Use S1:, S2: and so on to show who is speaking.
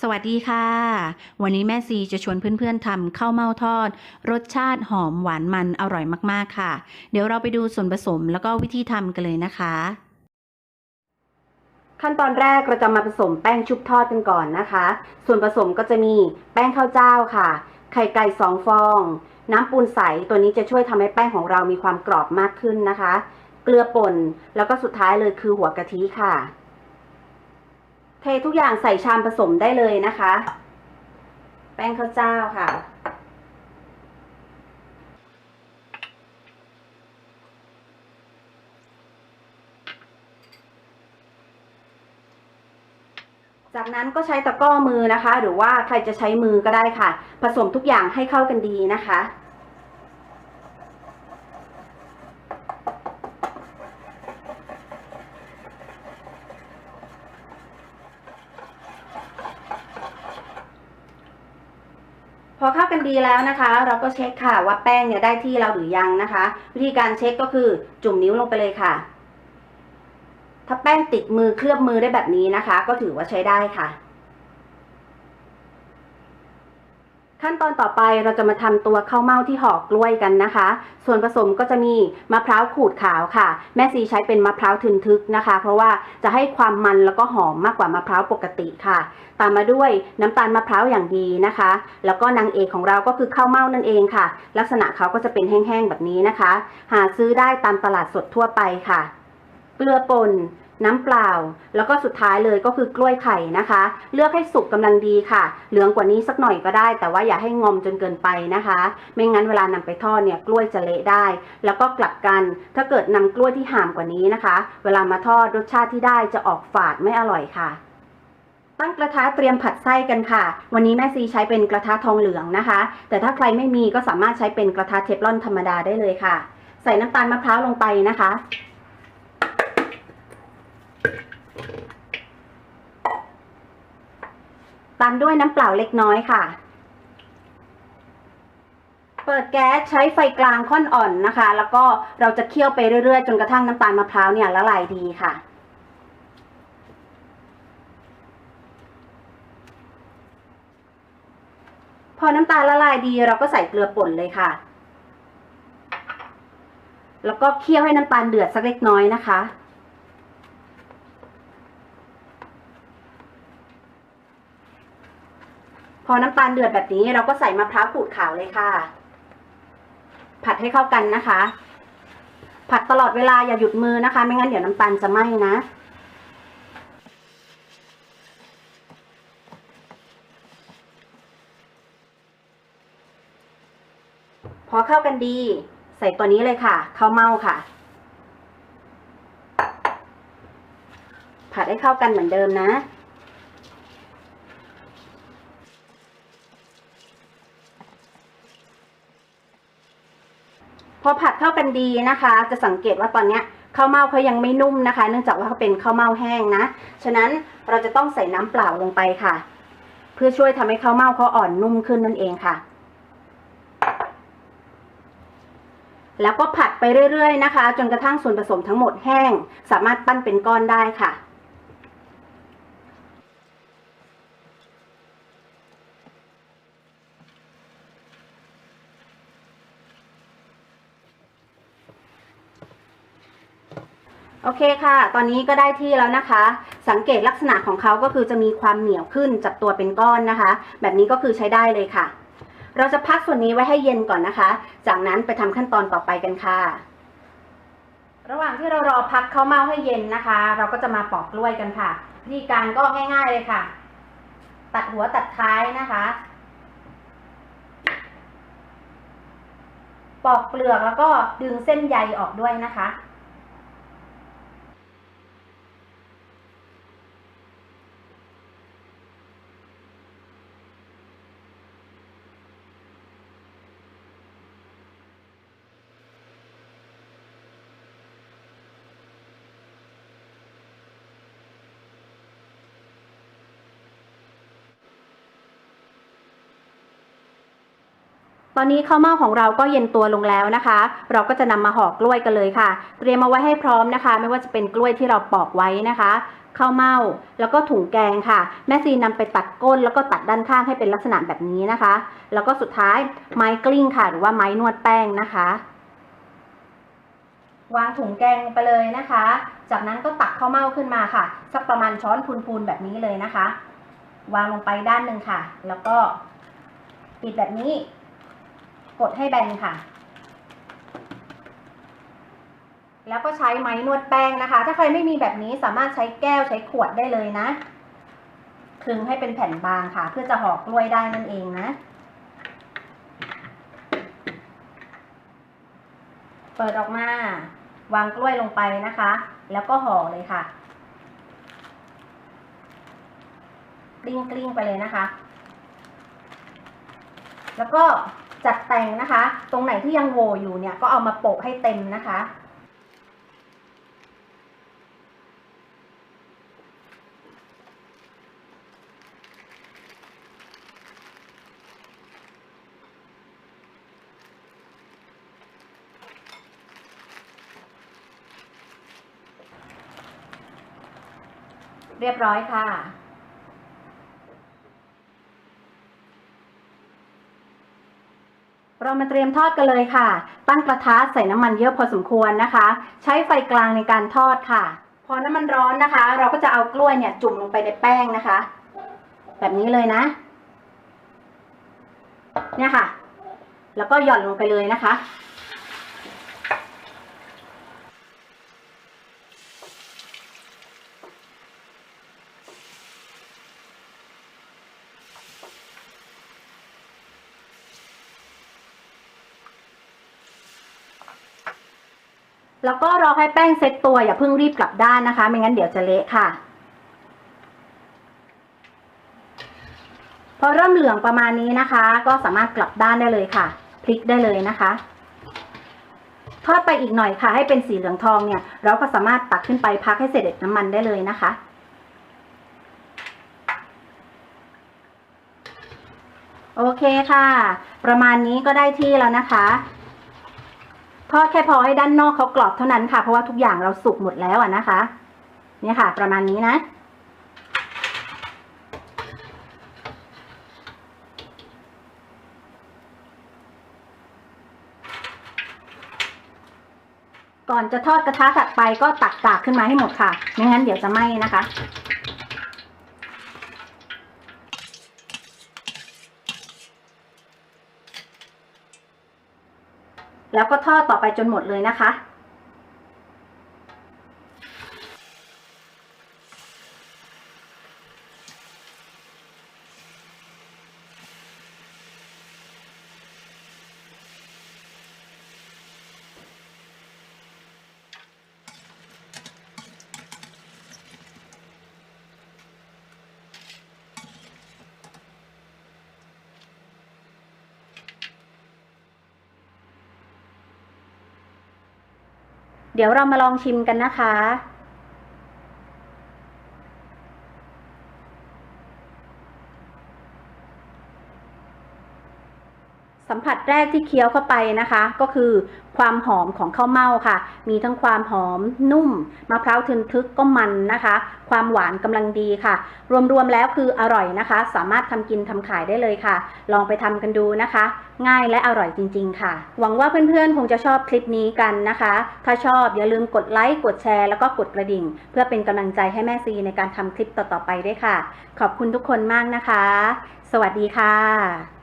S1: สวัสดีค่ะ วันนี้แม่ซีจะชวนเพื่อนๆทำข้าวเม่าทอด รสชาติหอมหวานมันอร่อยมากๆค่ะ เดี๋ยวเราไปดูส่วนผสมแล้วก็วิธีทำกันเลยนะคะ
S2: ขั้นตอนแรกเราจะมาผสมแป้งชุบทอดกันก่อนนะคะ ส่วนผสมก็จะมีแป้งข้าวเจ้าค่ะ ไข่ไก่สองฟอง น้ำปูนใสตัวนี้จะช่วยทำให้แป้งของเรามีความกรอบมากขึ้นนะคะ เกลือป่นแล้วก็สุดท้ายเลยคือหัวกะทิค่ะ เททุกอย่างใส่ชามผสมได้เลยนะคะ แป้งข้าวเจ้าค่ะ จากนั้นก็ใช้ตะกร้อมือนะคะ หรือว่าใครจะใช้มือก็ได้ค่ะ ผสมทุกอย่างให้เข้ากันดีนะคะ อเข้ากันดีแล้วนะคะ เราก็เช็คค่ะว่าแป้งเนี่ยได้ที่เราหรือยังนะคะ วิธีการเช็คก็คือจุ่มนิ้วลงไปเลยค่ะ ถ้าแป้งติดมือเคลือบมือได้แบบนี้นะคะ ก็ถือว่าใช้ได้ค่ะ ขั้นตอนต่อไปเราจะมาทำตัวข้าวเม่าที่ห่อกล้วยกันนะคะ ส่วนผสมก็จะมีมะพร้าวขูดขาวค่ะ แม่ซีใช้เป็นมะพร้าวทึนทึกนะคะ เพราะว่าจะให้ความมันแล้วก็หอมมากกว่ามะพร้าวปกติค่ะ ตามมาด้วยน้ำตาลมะพร้าวอย่างดีนะคะ แล้วก็นางเอกของเราก็คือข้าวเม่านั่นเองค่ะ ลักษณะเขาก็จะเป็นแห้งๆแบบนี้นะคะ หาซื้อได้ตามตลาดสดทั่วไปค่ะ เกลือป่น น้ำเปล่า แล้วก็สุดท้ายเลยก็คือกล้วยไข่นะคะ เลือกให้สุกกำลังดีค่ะ เหลืองกว่านี้สักหน่อยก็ได้ แต่ว่าอย่าให้งอมจนเกินไปนะคะ ไม่งั้นเวลานำไปทอดเนี่ยกล้วยจะเละได้ แล้วก็กลับกัน ถ้าเกิดนำกล้วยที่ห่ามกว่านี้นะคะ เวลามาทอดรสชาติที่ได้จะออกฝาดไม่อร่อยค่ะตั้งกระทะเตรียมผัดไส้กันค่ะ วันนี้แม่ซีใช้เป็นกระทะทองเหลืองนะคะ แต่ถ้าใครไม่มีก็สามารถใช้เป็นกระทะเทฟลอนธรรมดาได้เลยค่ะ ใส่น้ำตาลมะพร้าวลงไปนะคะ ตามด้วยน้ำเปล่าเล็กน้อยค่ะ เปิดแก๊สใช้ไฟกลางค่อนอ่อนนะคะ แล้วก็เราจะเคี่ยวไปเรื่อยๆ จนกระทั่งน้ำตาลมะพร้าวเนี่ยละลายดีค่ะพอน้ำตาลละลายดีเราก็ใส่เกลือป่นเลยค่ะ แล้วก็เคี่ยวให้น้ำตาลเดือดสักเล็กน้อยนะคะ พอน้ำตาลเดือดแบบนี้เราก็ใส่มะพร้าวขูดขาวเลยค่ะ ผัดให้เข้ากันนะคะ ผัดตลอดเวลาอย่าหยุดมือนะคะ ไม่งั้นเดี๋ยวน้ำตาลจะไหม้นะพอเข้ากันดี ใส่ตัวนี้เลยค่ะข้าวเม่าค่ะ ผัดให้เข้ากันเหมือนเดิมนะ พอผัดเข้ากันดีนะคะ จะสังเกตว่าตอนเนี้ยข้าวเม่าเขายังไม่นุ่มนะคะ เนื่องจากว่าเขาเป็นข้าวเม่าแห้งนะ ฉะนั้นเราจะต้องใส่น้ำเปล่าลงไปค่ะ เพื่อช่วยทำให้ข้าวเม่าเขาอ่อนนุ่มขึ้นนั่นเองค่ะ แล้วก็ผัดไปเรื่อยๆนะคะ จนกระทั่งส่วนผสมทั้งหมดแห้ง สามารถปั้นเป็นก้อนได้ค่ะ โอเคค่ะ ตอนนี้ก็ได้ที่แล้วนะคะ สังเกตลักษณะของเขาก็คือจะมีความเหนียวขึ้นจับตัวเป็นก้อนนะคะ แบบนี้ก็คือใช้ได้เลยค่ะ เราจะพักส่วนนี้ไว้ให้เย็นก่อนนะคะ จากนั้นไปทำขั้นตอนต่อไปกันค่ะ ระหว่างที่เรารอพักข้าวเม่าให้เย็นนะคะ เราก็จะมาปอกกล้วยกันค่ะ วิธีการก็ง่าย ๆเลยค่ะ ตัดหัวตัดท้ายนะคะ ปอกเปลือกแล้วก็ดึงเส้นใยออกด้วยนะคะ ตอนนี้ข้าวเม่าของเราก็เย็นตัวลงแล้วนะคะ เราก็จะนำมาห่อกล้วยกันเลยค่ะ เตรียมเอาไว้ให้พร้อมนะคะ ไม่ว่าจะเป็นกล้วยที่เราปอกไว้นะคะข้าวเม่าแล้วก็ถุงแกงค่ะ แม่ซีนำไปตัดก้นแล้วก็ตัดด้านข้างให้เป็นลักษณะแบบนี้นะคะ แล้วก็สุดท้ายไม้กลิ้งค่ะ หรือว่าไม้นวดแป้งนะคะ วางถุงแกงไปเลยนะคะ จากนั้นก็ตักข้าวเม่าขึ้นมาค่ะสักประมาณช้อนพูนๆแบบนี้เลยนะคะ วางลงไปด้านหนึ่งค่ะ แล้วก็ปิดแบบนี้ กดให้แบนค่ะ แล้วก็ใช้ไม้นวดแป้งนะคะ ถ้าใครไม่มีแบบนี้สามารถใช้แก้วใช้ขวดได้เลยนะคลึงให้เป็นแผ่นบางค่ะ เพื่อจะห่อกล้วยได้นั่นเองนะ เปิดออกมา วางกล้วยลงไปนะคะ แล้วก็ห่อเลยค่ะกลิ้งกลิ้งไปเลยนะคะ แล้วก็ จัดแต่งนะคะ ตรงไหนที่ยังโหวอยู่เนี่ยก็เอามาโปะให้เต็มนะคะ เรียบร้อยค่ะ เรามาเตรียมทอดกันเลยค่ะ ตั้งกระทะใส่น้ำมันเยอะพอสมควรนะคะ ใช้ไฟกลางในการทอดค่ะ พอน้ำมันร้อนนะคะ เราก็จะเอากล้วยเนี่ยจุ่มลงไปในแป้งนะคะ แบบนี้เลยนะ เนี่ยค่ะ แล้วก็หย่อนลงไปเลยนะคะ แล้วก็รอให้แป้งเซ็ตตัวอย่าเพิ่งรีบกลับด้านนะคะ ไม่งั้นเดี๋ยวจะเละค่ะ พอเริ่มเหลืองประมาณนี้นะคะ ก็สามารถกลับด้านได้เลยค่ะ พลิกได้เลยนะคะ ทอดไปอีกหน่อยค่ะ ให้เป็นสีเหลืองทองเนี่ย เราก็สามารถตักขึ้นไปพักให้เสด็จน้ำมันได้เลยนะคะโอเคค่ะ ประมาณนี้ก็ได้ที่แล้วนะคะ ทอดแค่พอให้ด้านนอกเขากรอบเท่านั้นค่ะ เพราะว่าทุกอย่างเราสุกหมดแล้วอะนะคะ เนี่ยค่ะ ประมาณนี้นะ ก่อนจะทอดกระทะถัดไปก็ตักกากขึ้นมาให้หมดค่ะ ไม่งั้นเดี๋ยวจะไหม้นะคะ แล้วก็ทอดต่อไปจนหมดเลยนะคะ เดี๋ยวเรามาลองชิมกันนะคะ สัมผัสแรกที่เคี้ยวเข้าไปนะคะ ก็คือความหอมของข้าวเม่าค่ะ มีทั้งความหอมนุ่มมะพร้าวทึนทึกก็มันนะคะ ความหวานกำลังดีค่ะ รวมๆแล้วคืออร่อยนะคะ สามารถทำกินทำขายได้เลยค่ะ ลองไปทำกันดูนะคะ ง่ายและอร่อยจริง ๆ ค่ะ หวังว่าเพื่อนๆ คงจะชอบคลิปนี้กันนะคะ ถ้าชอบอย่าลืมกดไลค์กดแชร์แล้วก็กดกระดิ่ง เพื่อเป็นกำลังใจให้แม่ซีในการทำคลิปต่อๆไปด้วยค่ะ ขอบคุณทุกคนมากนะคะ สวัสดีค่ะ